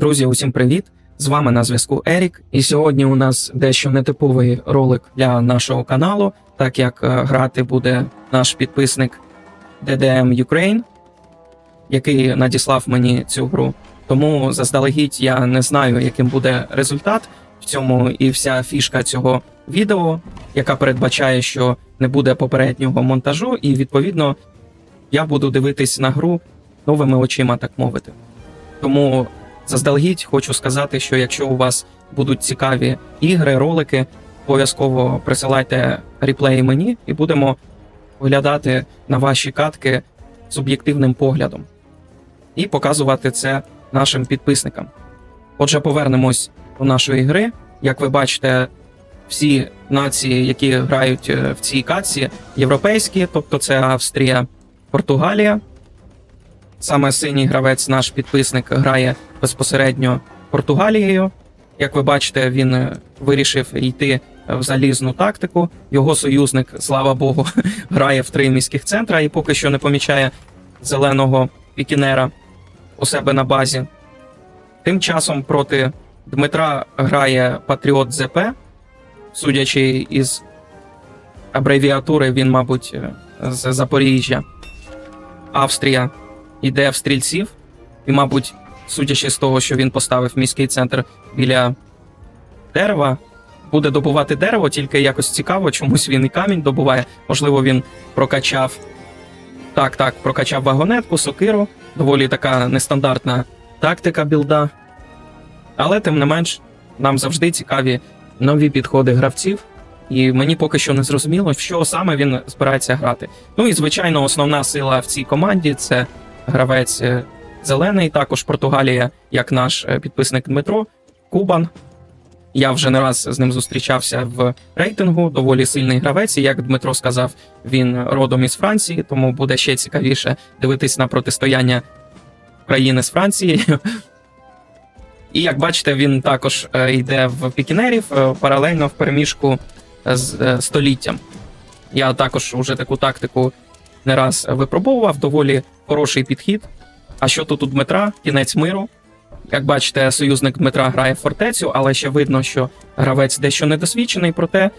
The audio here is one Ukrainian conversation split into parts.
Друзі, усім привіт! З вами на зв'язку Ерік. І сьогодні у нас дещо нетиповий ролик для нашого каналу, так як е, грати буде наш підписник DDM Ukraine, який надіслав мені цю гру. Тому заздалегідь я не знаю, яким буде результат в цьому і вся фішка цього відео, яка передбачає, що не буде попереднього монтажу, і відповідно я буду дивитись на гру новими очима, так мовити. Тому заздалегідь хочу сказати, що якщо у вас будуть цікаві ігри, ролики, обов'язково присилайте реплеї мені і будемо оглядати на ваші катки з об'єктивним поглядом і показувати це нашим підписникам. Отже, повернемось до нашої гри. Як ви бачите, всі нації, які грають е, в цій катці, європейські, тобто це Австрія, Португалія. Саме синій гравець, наш підписник, грає безпосередньо Португалією. Як ви бачите, він е, вирішив йти в залізну тактику. Його союзник, слава Богу, грає в три міських центра і поки що не помічає зеленого пікінера у себе на базі. Тим часом проти Дмитра грає Патріот ЗП. Судячи із абревіатури, він, мабуть, е, з Запоріжжя. Австрія йде в стрільців, і, мабуть, судячи з того, що він поставив міський центр біля дерева, буде добувати дерево, тільки якось цікаво, чомусь він і камінь добуває. Можливо, він прокачав. Так, так, прокачав вагонетку, сокиру. Доволі така нестандартна тактика білда. Але тим не менш, нам завжди цікаві нові підходи гравців. І мені поки що не зрозуміло, в що саме він збирається грати. Ну і звичайно, основна сила в цій команді це гравець е, зелений, також Португалія, як наш е, підписник Дмитро, Кубан. Я вже не раз з ним зустрічався в рейтингу. Доволі сильний гравець. І як Дмитро сказав, він родом із Франції, тому буде ще цікавіше дивитись на протистояння країни з Францією. І як бачите, він також е, йде в пікінерів паралельно в переміжку з століттям. Я також уже таку тактику не раз випробовував, доволі хороший підхід. А що тут у Дмитра? Кінець миру. Як бачите, союзник Дмитра грає в фортецю, але ще видно, що гравець дещо недосвідчений, проте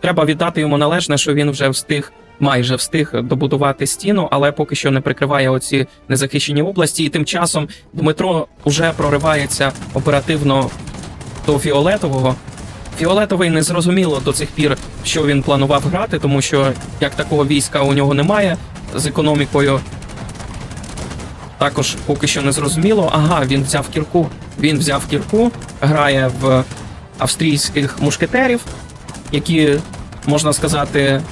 треба віддати йому належне, що він вже встиг, майже встиг добудувати стіну, але поки що не прикриває оці незахищені області. І тим часом Дмитро вже проривається оперативно до фіолетового. Фіолетовий не зрозуміло до цих пір, що він планував грати, тому що як такого війська у нього немає з економікою. Також поки що не зрозуміло. Ага, він взяв кірку. Він взяв кірку, грає в австрійських мушкетерів, які, можна сказати,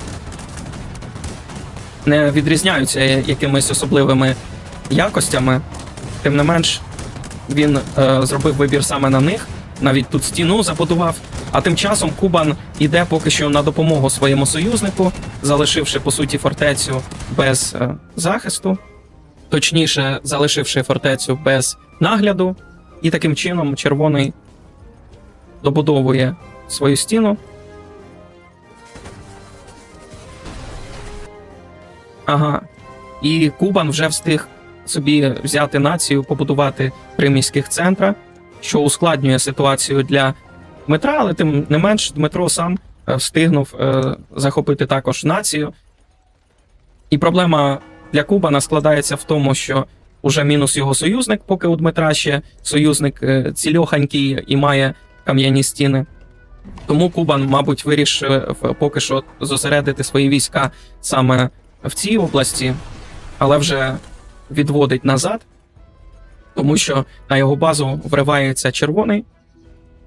не відрізняються якимись особливими якостями. Тим не менш, він е, зробив вибір саме на них. Навіть тут стіну забудував. А тим часом Кубан іде поки що на допомогу своєму союзнику, залишивши по суті фортецю без е, захисту, точніше, залишивши фортецю без нагляду, і таким чином червоний добудовує свою стіну. Ага. І Кубан вже встиг собі взяти націю, побудувати три міських центра, що ускладнює ситуацію для Дмитра, але тим не менш Дмитро сам е, встигнув е, захопити також націю. І проблема для Кубана складається в тому, що уже мінус його союзник, поки у Дмитра ще союзник е, цільоханький і має кам'яні стіни. Тому Кубан, мабуть, вирішив поки що зосередити свої війська саме в цій області, але вже відводить назад, тому що на його базу вривається червоний.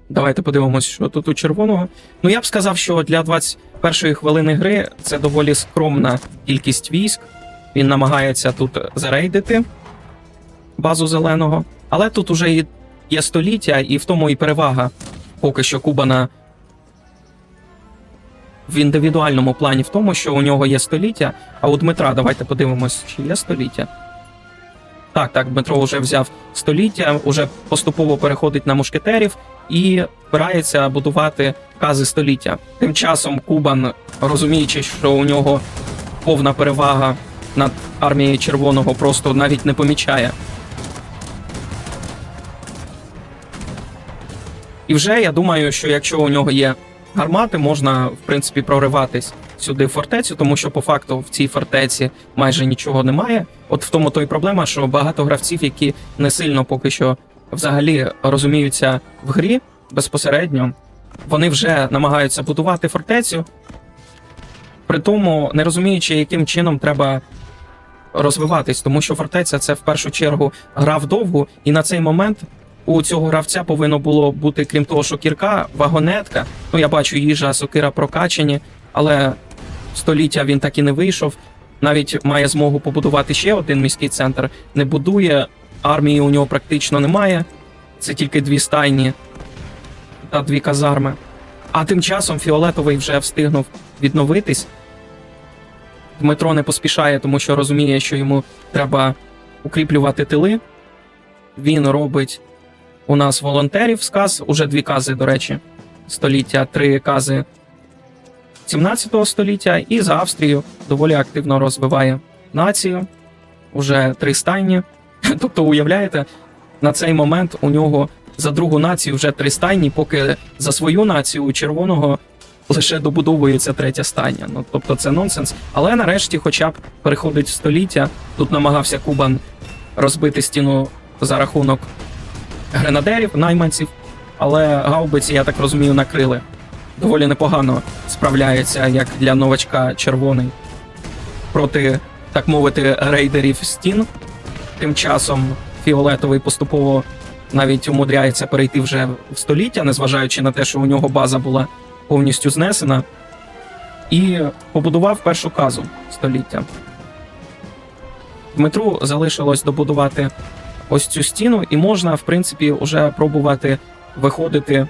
Давайте подивимось, що тут у червоного. Ну, я б сказав, що для 21-ї хвилини гри це доволі скромна кількість військ. Він намагається тут зарейдити базу зеленого. Але тут уже є століття, і в тому і перевага поки що Кубана в індивідуальному плані в тому, що у нього є століття. А у Дмитра, давайте подивимось, чи є століття. Так, так, Дмитро вже взяв століття, уже поступово переходить на мушкетерів і збирається будувати кази століття. Тим часом Кубан, розуміючи, що у нього повна перевага над армією червоного, просто навіть не помічає І вже я думаю, що якщо у нього є гармати, можна в принципі прориватись сюди фортецю, тому що по факту в цій фортеці майже нічого немає. От в тому то й проблема, що багато гравців, які не сильно поки що взагалі розуміються в грі безпосередньо, вони вже намагаються будувати фортецю, при тому не розуміючи, яким чином треба розвиватись, тому що фортеця це в першу чергу гра вдовгу, і на цей момент у цього гравця повинно було бути, крім того, що кірка, вагонетка. Ну, я бачу, їжа, сокира прокачані, але століття він так і не вийшов. Навіть має змогу побудувати ще один міський центр. Не будує, армії у нього практично немає. Це тільки дві стайні та дві казарми. А тим часом Фіолетовий вже встигнув відновитись. Дмитро не поспішає, тому що розуміє, що йому треба укріплювати тили. Він робить у нас волонтерів сказ, уже дві кази, до речі, століття, три кази 17 століття, і за Австрію доволі активно розвиває націю. Уже три стайні. Тобто, уявляєте, на цей момент у нього за другу націю вже три стайні, поки за свою націю у червоного лише добудовується третя стайня. Ну тобто це нонсенс. Але нарешті, хоча б переходить століття, тут намагався Кубан розбити стіну за рахунок гренадерів, найманців, але гаубиці, я так розумію, накрили. Доволі непогано справляється, як для новачка червоний проти, так мовити, рейдерів стін. Тим часом фіолетовий поступово навіть умудряється перейти вже в століття, незважаючи на те, що у нього база була повністю знесена, і побудував першу казу століття. Дмитру залишилось добудувати ось цю стіну, і можна, в принципі, вже пробувати виходити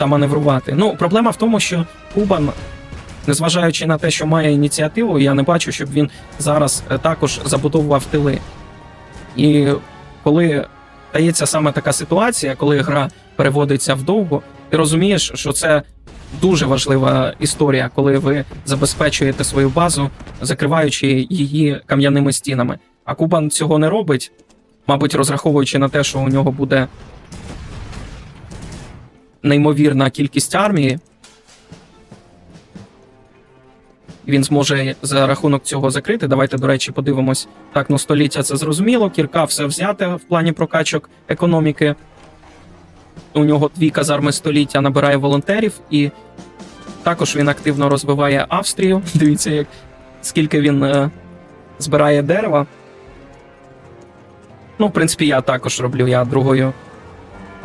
та маневрувати. Ну, проблема в тому, що Кубан, незважаючи на те, що має ініціативу, я не бачу, щоб він зараз е, також забудовував тили. І коли стається саме така ситуація, коли гра переводиться вдовго, ти розумієш, що це дуже важлива історія, коли ви забезпечуєте свою базу, закриваючи її кам'яними стінами. А Кубан цього не робить, мабуть, розраховуючи на те, що у нього буде неймовірна кількість армії. Він зможе за рахунок цього закрити. Давайте, до речі, подивимось. Так, ну століття це зрозуміло. Кірка все взяте в плані прокачок економіки. У нього дві казарми століття набирає волонтерів, і також він активно розвиває Австрію. Дивіться, як скільки він е, збирає дерева. Ну, в принципі, я також роблю. Я другою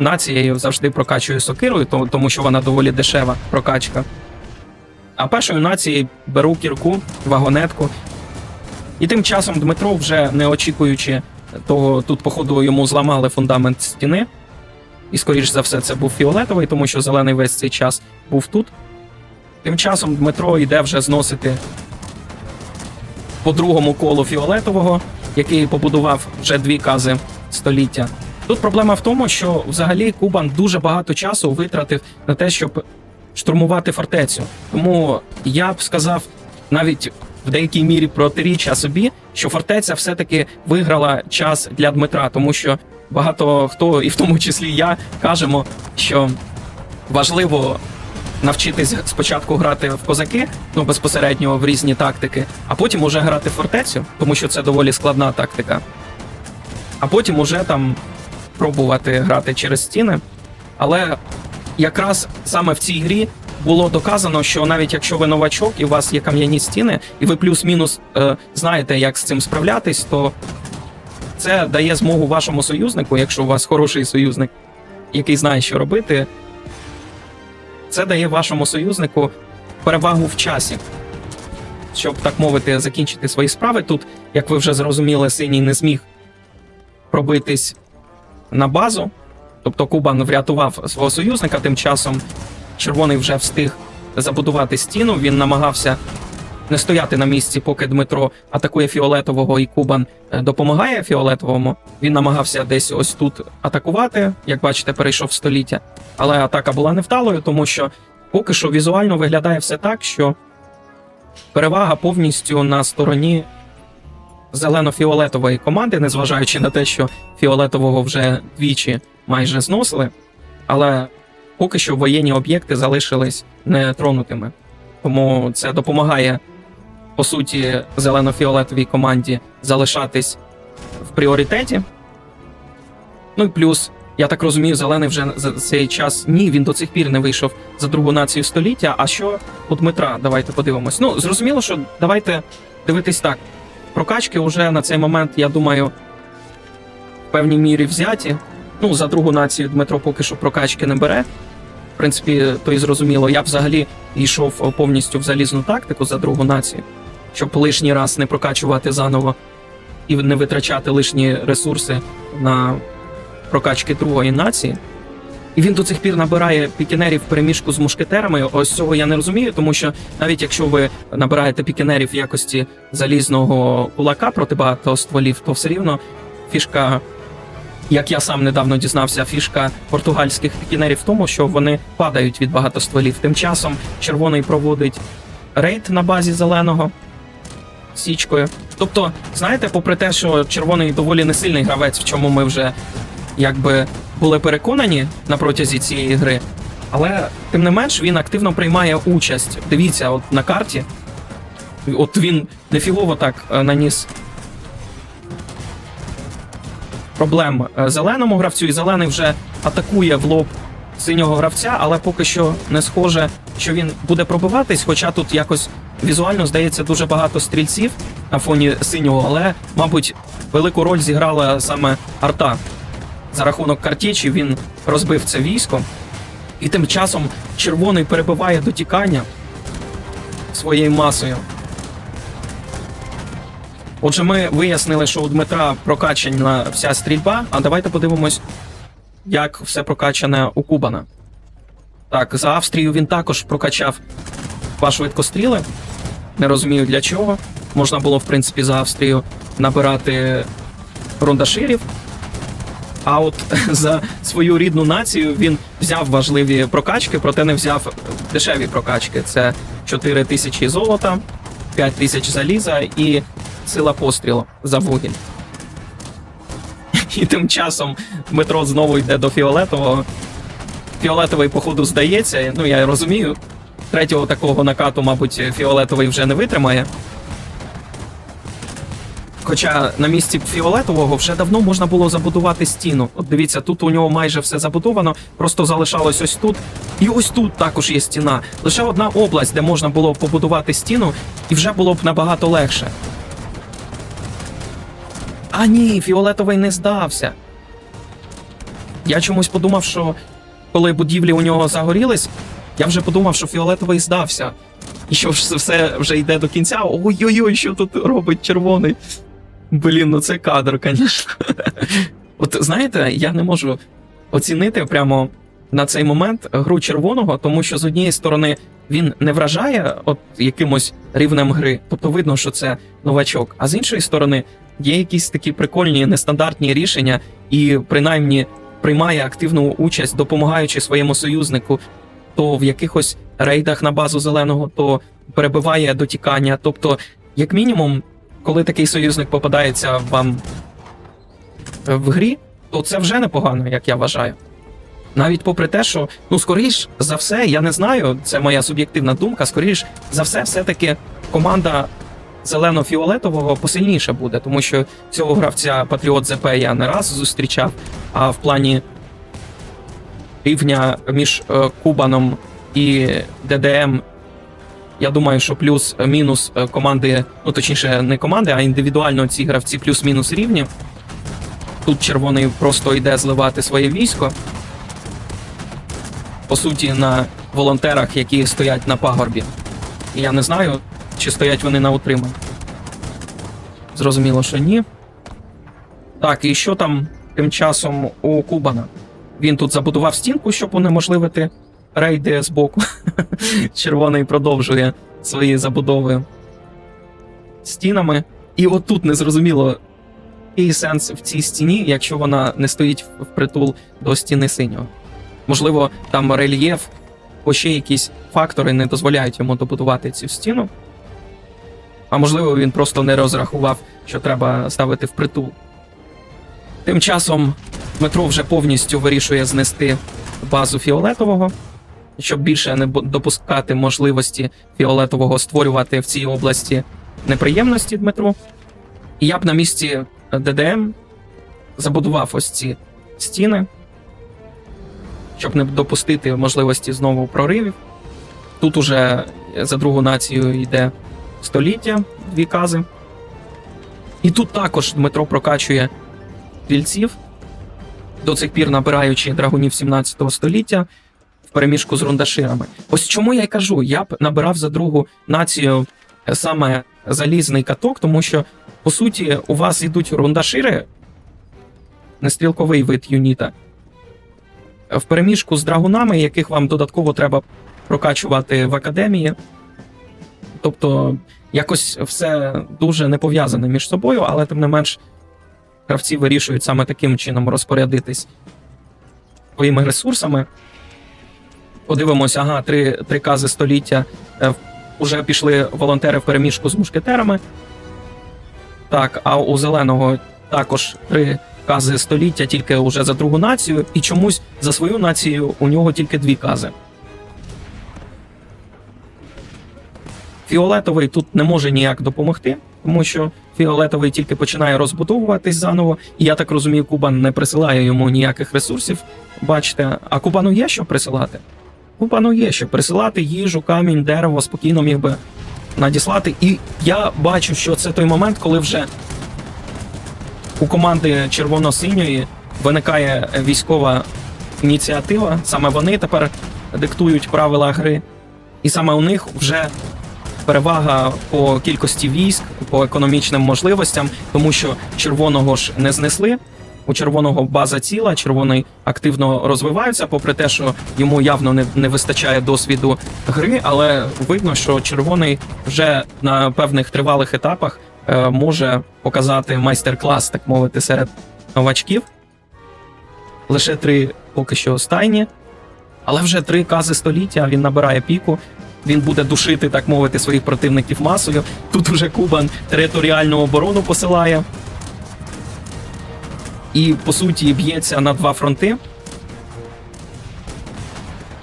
нацією завжди прокачую сокирою, тому що вона доволі дешева прокачка. А першою нацією беру кірку, вагонетку. І тим часом Дмитро, вже не очікуючи того, тут, походу, йому зламали фундамент стіни. І, скоріш за все, це був фіолетовий, тому що зелений весь цей час був тут. Тим часом Дмитро йде вже зносити по другому колу фіолетового, який побудував вже дві кази століття. Тут проблема в тому, що взагалі Кубан дуже багато часу витратив на те, щоб штурмувати фортецю. Тому я б сказав навіть в деякій мірі протиріччя собі, що фортеця все-таки виграла час для Дмитра, тому що багато хто, і в тому числі я, кажемо, що важливо навчитись спочатку грати в козаки, ну безпосередньо в різні тактики, а потім уже грати в фортецю, тому що це доволі складна тактика. А потім уже там пробувати грати через стіни. Але якраз саме в цій грі було доказано, що навіть якщо ви новачок і у вас є кам'яні стіни, і ви плюс-мінус е, знаєте, як з цим справлятись, то це дає змогу вашому союзнику, якщо у вас хороший союзник, який знає, що робити, це дає вашому союзнику перевагу в часі. Щоб так мовити, закінчити свої справи. Тут, як ви вже зрозуміли, синій не зміг пробитись на базу. Тобто Кубан врятував свого союзника, тим часом червоний вже встиг забудувати стіну. Він намагався не стояти на місці, поки Дмитро атакує фіолетового і Кубан е, допомагає фіолетовому. Він намагався десь ось тут атакувати. Як бачите, перейшов століття. Але атака була невдалою, тому що поки що візуально виглядає все так, що перевага повністю на стороні зелено-фіолетової команди, незважаючи на те, що фіолетового вже двічі майже зносили. Але поки що воєнні об'єкти залишились нетронутими. Тому це допомагає, по суті, зелено-фіолетовій команді залишатись в пріоритеті. Ну і плюс, я так розумію, зелений вже за цей час ні, він до цих пір не вийшов за другу націю століття. А що у Дмитра? Давайте подивимось. Ну, зрозуміло, що давайте дивитись так. Прокачки вже на цей момент, я думаю, в певній мірі взяті. Ну, за другу націю Дмитро поки що прокачки не бере. В принципі, то і зрозуміло. Я взагалі йшов повністю в залізну тактику за другу націю, щоб лишній раз не прокачувати заново і не витрачати лишні ресурси на прокачки другої нації. І він до цих пір набирає пікінерів переміжку з мушкетерами. Ось цього я не розумію, тому що навіть якщо ви набираєте пікінерів в якості залізного кулака проти багато стволів, то все рівно фішка, як я сам недавно дізнався, фішка португальських пікінерів в тому, що вони падають від багатостволів. Тим часом червоний проводить рейд на базі зеленого січкою. Тобто, знаєте, попри те, що червоний доволі несильний гравець, в чому ми вже якби були переконані на протязі цієї гри, але тим не менш він активно приймає участь. Дивіться, от на карті. От він нефігово так е, наніс проблем е, зеленому гравцю, і зелений вже атакує в лоб синього гравця, але поки що не схоже, що він буде пробиватись, хоча тут якось візуально здається дуже багато стрільців на фоні синього, але, мабуть, велику роль зіграла саме арта. За рахунок картечі він розбив це військо, і тим часом червоний перебиває дотікання своєю масою. Отже, ми вияснили, що у Дмитра прокачана вся стрільба, а давайте подивимось, як все прокачане у Кубана. Так, за Австрію він також прокачав два швидкостріли. Не розумію для чого. Можна було, в принципі, за Австрію набирати рундаширів. А от за свою рідну націю він взяв важливі прокачки, проте не взяв дешеві прокачки. Це 4 тисячі золота, 5 тисяч заліза і сила пострілу за вугіль. І тим часом Дмитро знову йде до фіолетового. Фіолетовий, походу, здається. Ну, я розумію. Третього такого накату, мабуть, фіолетовий вже не витримає. Хоча на місці фіолетового вже давно можна було забудувати стіну. От дивіться, тут у нього майже все забудовано, просто залишалось ось тут. І ось тут також є стіна. Лише одна область, де можна було побудувати стіну, і вже було б набагато легше. А ні, фіолетовий не здався. Я чомусь подумав, що коли будівлі у нього загорілись, я вже подумав, що фіолетовий здався. І що все вже йде до кінця. Ой-ой-ой, що тут робить червоний. Блін, ну це кадр, звісно. От знаєте, я не можу оцінити прямо на цей момент гру червоного, тому що з однієї сторони він не вражає от якимось рівнем гри, тобто видно, що це новачок. А з іншої сторони, є якісь такі прикольні нестандартні рішення, і принаймні приймає активну участь, допомагаючи своєму союзнику, то в якихось рейдах на базу зеленого, то перебиває дотікання. Тобто, як мінімум, коли такий союзник попадається вам в грі, то це вже непогано, як я вважаю. Навіть попри те, що ну скоріш за все, я не знаю, це моя суб'єктивна думка. Скоріш за все, все-таки команда зелено-фіолетового посильніше буде, тому що цього гравця Патріот ЗП я не раз зустрічав. А в плані рівня між е, Кубаном і ДДМ, я думаю, що плюс-мінус е, команди, ну точніше, не команди, а індивідуально ці гравці плюс-мінус рівні. Тут червоний просто йде зливати своє військо. По суті, на волонтерах, які стоять на пагорбі. Я не знаю, чи стоять вони на утриманні. Зрозуміло, що ні. Так, і що там тим часом у Кубана? Він тут забудував стінку, щоб унеможливити рейди з боку. Червоний продовжує свої забудови стінами. І отут незрозуміло, який сенс в цій стіні, якщо вона не стоїть впритул до стіни синього. Можливо, там рельєф, або ще якісь фактори не дозволяють йому добудувати цю стіну. А можливо, він просто не розрахував, що треба ставити впритул. Тим часом Дмитро вже повністю вирішує знести базу фіолетового, щоб більше не допускати можливості фіолетового створювати в цій області неприємності Дмитру. І я б на місці ДДМ забудував ось ці стіни, щоб не допустити можливості знову проривів. Тут уже за другу націю йде століття, дві кази. І тут також Дмитро прокачує стрільців, до цих пір набираючи драгунів 17 століття переміжку з рундаширами. Ось чому я й кажу, я б набирав за другу націю е, саме залізний каток, тому що, по суті, у вас йдуть рундашири, не стрілковий вид юніта, в переміжку з драгунами, яких вам додатково треба прокачувати в академії. Тобто, якось все дуже не пов'язане між собою, але тим не менш, гравці вирішують саме таким чином розпорядитись своїми ресурсами. Подивимося, ага, три, три кази століття. Е, Уже пішли волонтери в переміжку з мушкетерами. Так, а у зеленого також три кази століття, тільки уже за другу націю, і чомусь за свою націю у нього тільки дві кази. Фіолетовий тут не може ніяк допомогти, тому що фіолетовий тільки починає розбудовуватись заново, і я так розумію, Кубан не присилає йому ніяких ресурсів. Бачите, а Кубану є що присилати? Кубану є що присилати їжу, камінь, дерево спокійно міг би надіслати. І я бачу, що це той момент, коли вже у команди червоно-синьої виникає військова ініціатива. Саме вони тепер диктують правила гри, і саме у них вже перевага по кількості військ, по економічним можливостям, тому що червоного ж не знесли. У червоного база ціла, червоний активно розвивається, попри те, що йому явно не, не вистачає досвіду гри, але видно, що червоний вже на певних тривалих етапах е, може показати майстер-клас, так мовити, серед новачків. Лише три поки що стайні, але вже три кази століття він набирає піку. Він буде душити, так мовити, своїх противників масою. Тут уже Кубан територіальну оборону посилає. І, по суті, б'ється на два фронти.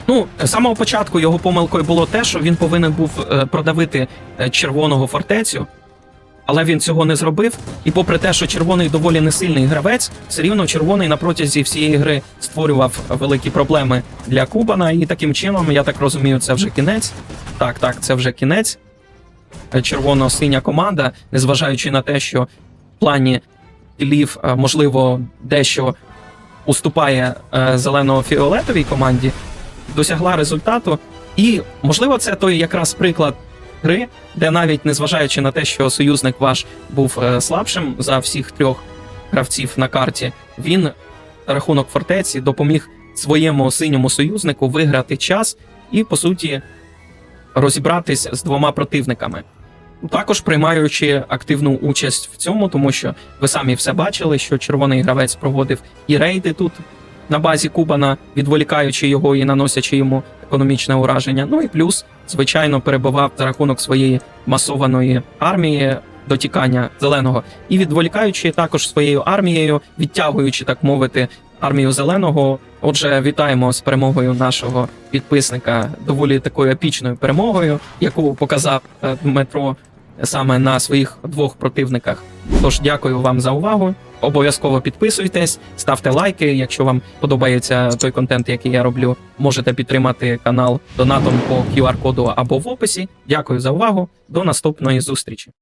Ну, з самого початку його помилкою було те, що він повинен був е, продавити е, червоного фортецю, але він цього не зробив. І попри те, що червоний доволі несильний гравець, все рівно червоний на протязі всієї гри створював великі проблеми для Кубана. І таким чином, я так розумію, це вже кінець. Так, так, це вже кінець. Е, Червоно-синя команда, незважаючи на те, що в плані кілів, е, можливо, дещо уступає е, зелено-фіолетовій команді, досягла результату. І, можливо, це той якраз приклад гри, де навіть незважаючи на те, що союзник ваш був е, слабшим за всіх трьох гравців на карті, він рахунок фортеці допоміг своєму синьому союзнику виграти час і, по суті, розібратись з двома противниками. Також приймаючи активну участь в цьому, тому що ви самі все бачили, що червоний гравець проводив і рейди тут на базі Кубана, відволікаючи його і наносячи йому економічне ураження. Ну і плюс, звичайно, перебував за рахунок своєї масованої армії до тікання зеленого, і відволікаючи також своєю армією, відтягуючи, так мовити, армію зеленого. Отже, вітаємо з перемогою нашого підписника доволі такою епічною перемогою, яку показав е, Дмитро саме на своїх двох противниках. Тож дякую вам за увагу. Обов'язково підписуйтесь, ставте лайки. Якщо вам подобається той контент, який я роблю, можете підтримати канал донатом по QR-коду або в описі. Дякую за увагу. До наступної зустрічі.